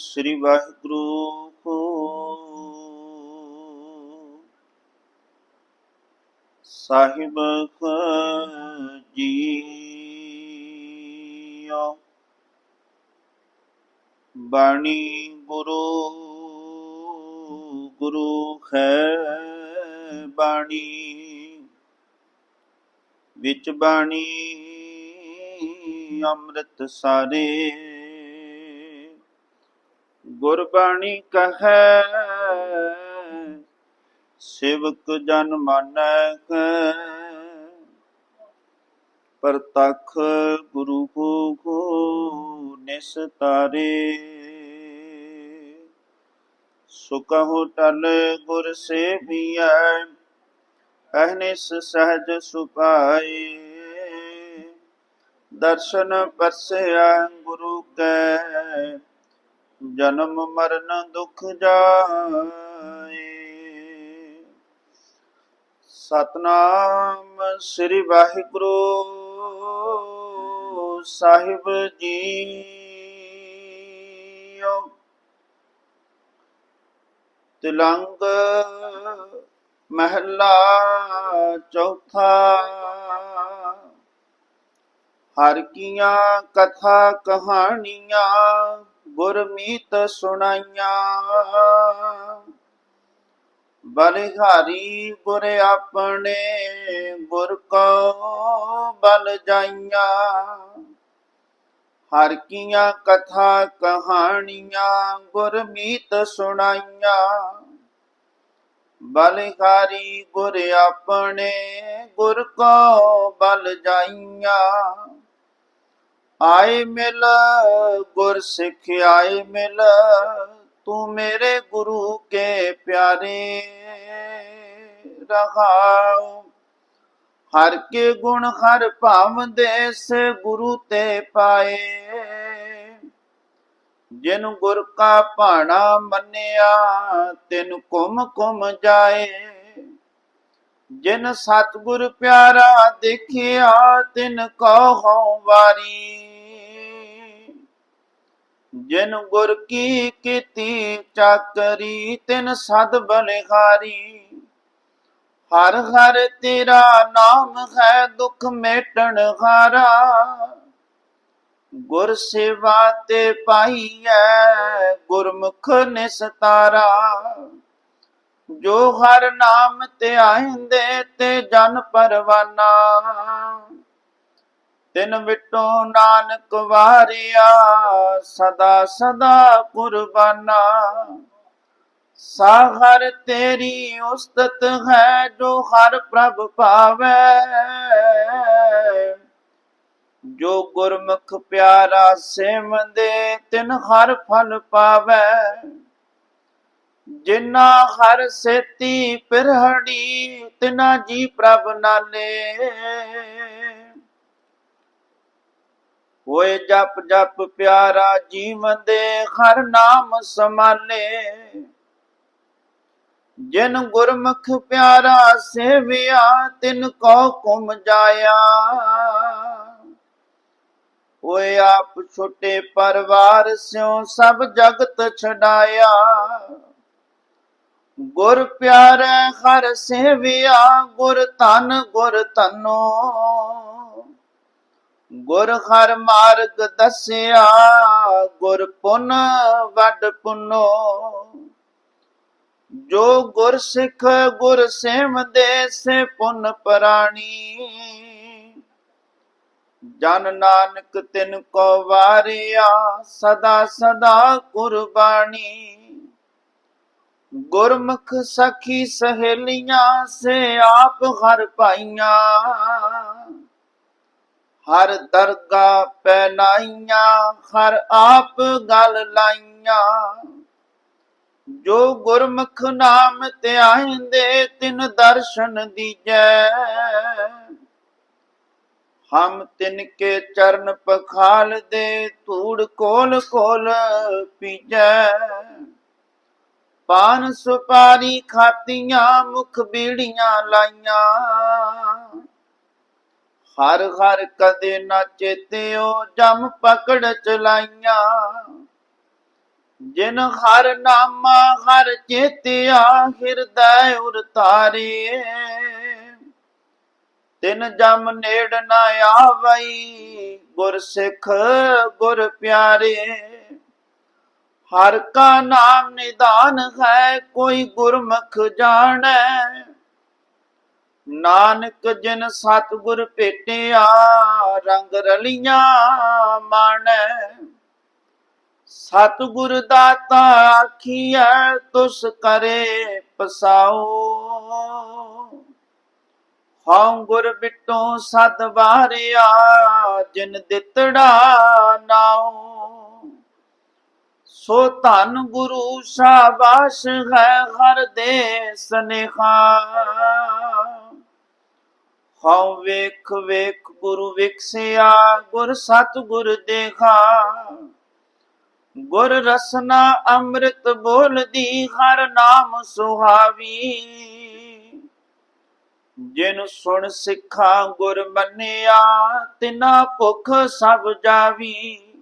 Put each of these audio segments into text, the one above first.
ਸ੍ਰੀ ਵਾਹਿਗੁਰੂ ਸਾਹਿਬ ਜੀਓ। ਬਾਣੀ ਗੁਰੂ ਗੁਰੂ ਹੈ ਬਾਣੀ। ਵਿੱਚ ਬਾਣੀ ਅੰਮ੍ਰਿਤ ਸਾਰੇ ਗੁਰਬਾਣੀ ਕਹੈ ਸਿਵਕ ਜਨ ਮਾਨੈ ਕੈ। ਪ੍ਰਤਖ ਗੁਰੂ ਕੋ ਨਿਸਤਾਰੇ ਸੁਕਹੁ ਟਲ ਗੁਰ ਸੇਵੀਐ ਅਹਨਿਸ ਸਹਜ ਸੁਪਾਏ ਦਰਸ਼ਨ ਪਰਸਿਆ ਗੁਰੂ ਕੈ ਜਨਮ ਮਰਨ ਦੁਖ ਜਾਏ। ਸਤਨਾਮ ਸ੍ਰੀ ਵਾਹਿਗੁਰੂ ਸਾਹਿਬ ਜੀਓ। ਤਿਲੰਗ ਮਹਲਾ ਚੌਥਾ। ਹਰ ਕੀਆਂ ਕਥਾ ਕਹਾਣੀਆਂ ਗੁਰਮੀਤ ਸੁਣਾਈਆਂ। ਬਲਿਹਾਰੀ ਗੁਰ ਆਪਣੇ ਗੁਰ ਕੋ ਬਲ ਜਾਈਆਂ। ਹਰ ਕੀਆਂ ਕਥਾ ਕਹਾਣੀਆਂ ਗੁਰਮੀਤ ਸੁਣਾਈਆਂ। ਬਲਿਹਾਰੀ ਗੁਰ ਆਪਣੇ ਗੁਰ ਕੋ ਬਲ ਜਾਈਆਂ। ਆਏ ਮਿਲ, ਗੁਰ ਸਿੱਖ ਆਏ ਮਿਲ, ਤੂੰ ਮੇਰੇ ਗੁਰੂ ਕੇ ਪਿਆਰੇ ਰਹਾਉ। ਹਰ ਕੇ ਗੁਣ ਹਰ ਭਾਵੰਦੇ ਸੇ ਗੁਰੂ ਤੇ ਪਾਏ। ਜਿਨ ਗੁਰ ਕਾ ਭਾਣਾ ਮੰਨਿਆ, ਤਿਨ ਕੁਮ ਕੁਮ ਜਾਏ। ਜਿਨ ਸਤਿਗੁਰ ਪਿਆਰਾ ਦੇਖਿਆ, ਤਿਨ ਕਹਉ ਵਾਰੀ। ਜਿਨ ਗੁਰ ਕੀ ਕੀਤੀ ਚਾਕਰੀ, ਤਿਨ ਸਦ ਬਲਿਹਾਰੀ। ਹਰ ਹਰ ਤੇਰਾ ਨਾਮ ਹੈ ਦੁਖ ਮੇਟਣ ਹਾਰਾ। ਗੁਰ ਸੇਵਾ ਤੇ ਪਾਈਐ ਗੁਰਮੁਖ ਨਿਸਤਾਰਾ। ਜੋ ਹਰ ਨਾਮ ਤੇ ਆਇੰਦੇ ਤੇ ਜਨ ਪਰਵਾਨਾ। ਤਿਨ ਵਿਟੋ ਨਾਨਕ ਵਾਰਿਆ, ਸਦਾ ਸਦਾ ਕੁਰਬਾਨਾ। ਸਾਹਰ ਤੇਰੀ ਉਸਤਤ ਹੈ ਜੋ ਹਰ ਪ੍ਰਭ ਪਾਵੈ। ਜੋ ਗੁਰਮੁਖ ਪਿਆਰਾ ਸੇਵੰਦੇ ਤਿਨ ਹਰ ਫਲ ਪਾਵੈ। ਜਿਨਾ ਹਰ ਸੇਤੀ ਪਿਰਹੜੀ, ਤਿਨਾ ਜੀ ਪ੍ਰਭ ਨਾਲੇ ਹੋਏ ਜਪ ਜਪ ਪਿਆਰਾ ਜੀਵਨ ਦੇ ਹਰ ਨਾਮ ਸਮਾਲੇ ਜਿਨ ਗੁਰਮੁਖ ਪਿਆਰਾ ਸੇਵਿਆ, ਤਿਨ ਕੋ ਕੁਮ ਜਾਇਆ। ਹੋਏ ਆਪ ਛੋਟੇ ਪਰਵਾਰ ਸਿਓ ਸਭ ਜਗਤ ਛਡਾਇਆ। ਗੁਰ ਪਿਆਰੇ ਹਰ ਸੇਵਿਆ, ਗੁਰ ਧਨ ਗੁਰ ਧਨੋ। ਗੁਰ ਹਰ ਮਾਰਗ ਦੱਸਿਆ, ਗੁਰ ਪੁਨ ਵੱਡ ਪੁਨੋ। ਜੋ ਗੁਰ ਸਿੱਖ ਗੁਰ ਸੇਵਦੇ ਸੇ ਪੁਨ ਪ੍ਰਾਣੀ। ਜਨ ਨਾਨਕ ਤਿਨ ਕੋ ਵਾਰਿਆ, ਸਦਾ ਸਦਾ ਕੁਰਬਾਨੀ। ਗੁਰਮੁਖ ਸਖੀ ਸਹੇਲੀਆਂ, ਸੇ ਆਪ ਹਰ ਪਾਈਆਂ। ਹਰ ਦਰਗਾ ਪੈਨਾਈਆਂ ਹਰ ਆਪ ਗਲ ਲਾਈਆਂ। ਜੋ ਗੁਰਮੁਖ ਨਾਮ ਤੇ ਆਇੰਦੇ ਤਿਨ ਦਰਸ਼ਨ ਦੀਜੈ। ਹਮ ਤਿਨ ਕੇ ਚਰਨ ਪਖਾਲ ਦੇ, ਧੂੜ ਕੋਲ ਕੋਲ ਪੀਜੈ। ਪਾਨ ਸੁਪਾਰੀ ਖਾਤੀਆਂ, ਮੁਖ ਬੀੜੀਆਂ ਲਾਈਆਂ। ਹਰ ਹਰ ਕਦੇ ਨਾ ਚੇਤਿਓ ਜਮ ਪਕੜ ਚਲਾਈਆਂ। ਜਿਨ ਹਰ ਨਾਮਾ ਹਰ ਚੇਤਿਆ ਹਿਰਦੈ ਉਰਤਾਰੇ ਤਿਨ ਜਮ ਨੇੜ ਨਾ ਆਵਈ, ਗੁਰ ਸਿੱਖ ਗੁਰ ਪਿਆਰੇ। ਹਰ ਕਾ ਨਾਮ ਨਿਦਾਨ ਹੈ, ਕੋਈ ਗੁਰਮੁਖ ਜਾਣੈ। ਨਾਨਕ ਜਿਨ ਸਤਿਗੁਰ ਭੇਟਿਆ, ਰੰਗ ਰਲੀਆਂ ਮਨ ਸਤਿਗੁਰ ਦਾਤਾ ਆਖੀਐ, ਤੁਸ ਕਰੇ ਪਸਾਓ। ਹਉ ਗੁਰ ਬਿਟੋ ਸਦ ਵਾਰਿਆ, ਜਿਨ ਦਿੱਤੜਾ ਨਾਉ। ਸੋ ਧੰਨ ਗੁਰੂ ਸ਼ਾਬਾਸ਼ ਹੈ, ਹਰ ਦੇ ਸਨੇਹਾ। ਹਉ ਵੇਖ ਵੇਖ, ਗੁਰੂ ਵਿਖਸਿਆ ਗੁਰ ਸਤ ਗੁਰ ਦੇਖਾ। ਗੁਰ ਰਸਨਾ ਅੰਮ੍ਰਿਤ ਬੋਲਦੀ, ਹਰ ਨਾਮ ਸੁਹਾਵੀ। ਜਿਨ ਸੁਣ ਸਿੱਖਾ ਗੁਰ ਮੰਨਿਆ, ਤਿਨਾ ਭੁਖ ਸਭ ਜਾਵੀ।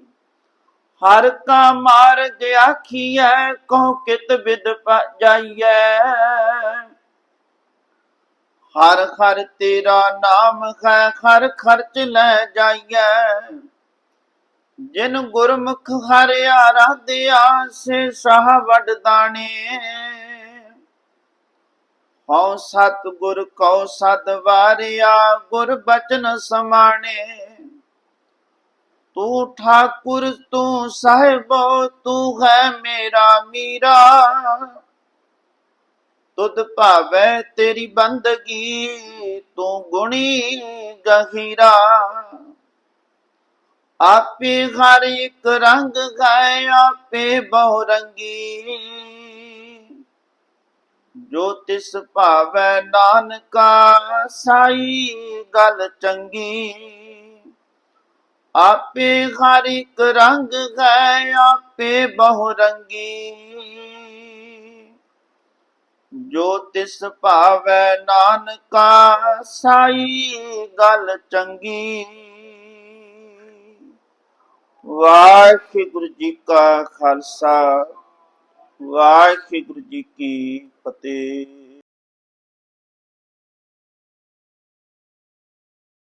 ਹਰ ਕਾ ਮਾਰਗ ਆਖੀਐ ਕੋ ਕਿਤ ਬਿਦ ਪ ਜਾਈਐ ਹਰ ਹਰ ਤੇਰਾ ਨਾਮ ਹੈ, ਹਰ ਖਰਚ ਲੈ ਜਾਈਐ। ਜਿਨ ਗੁਰਮੁਖ ਹਰ ਆਰਾਧਿਆ, ਸੇ ਸਾਹ ਵਡ ਦਾਣੇ। ਹਉ ਸਤ ਗੁਰ ਕਉ ਸਦ ਵਾਰਿਆ, ਗੁਰ ਬਚਨ ਸਮਾਣੇ। ਤੂੰ ਠਾਕੁਰ, ਤੂੰ ਸਾਹਿਬੋ, ਤੂੰ ਹੈ ਮੇਰਾ ਮੀਰਾ। ਤੁਧ ਭਾਵੈ ਤੇਰੀ ਬੰਦਗੀ, ਤੂੰ ਗੁਣੀ ਗਹੀਰਾ। ਆਪੇ ਹਰ ਇੱਕ ਰੰਗ ਗਾਏ, ਆਪੇ ਬਹੁ ਰੰਗੀ ਜੋ ਤਿਸ ਭਾਵੈ ਨਾਨਕਾ, ਸਾਈ ਗੱਲ ਚੰਗੀ। ਆਪੇ ਹਰ ਇੱਕ ਰੰਗ ਗਏ, ਆਪੇ ਬਹੁ ਰੰਗੀ ਜੋ ਤਿਸ ਭਾਵੈ ਨਾਨਕਾ ਸਾਈ, ਗੱਲ ਚੰਗੀ। ਵਾਹਿਗੁਰੂ ਜੀ ਕਾ ਖਾਲਸਾ, ਵਾਹਿਗੁਰੂ ਜੀ ਕੀ ਫਤਿਹ।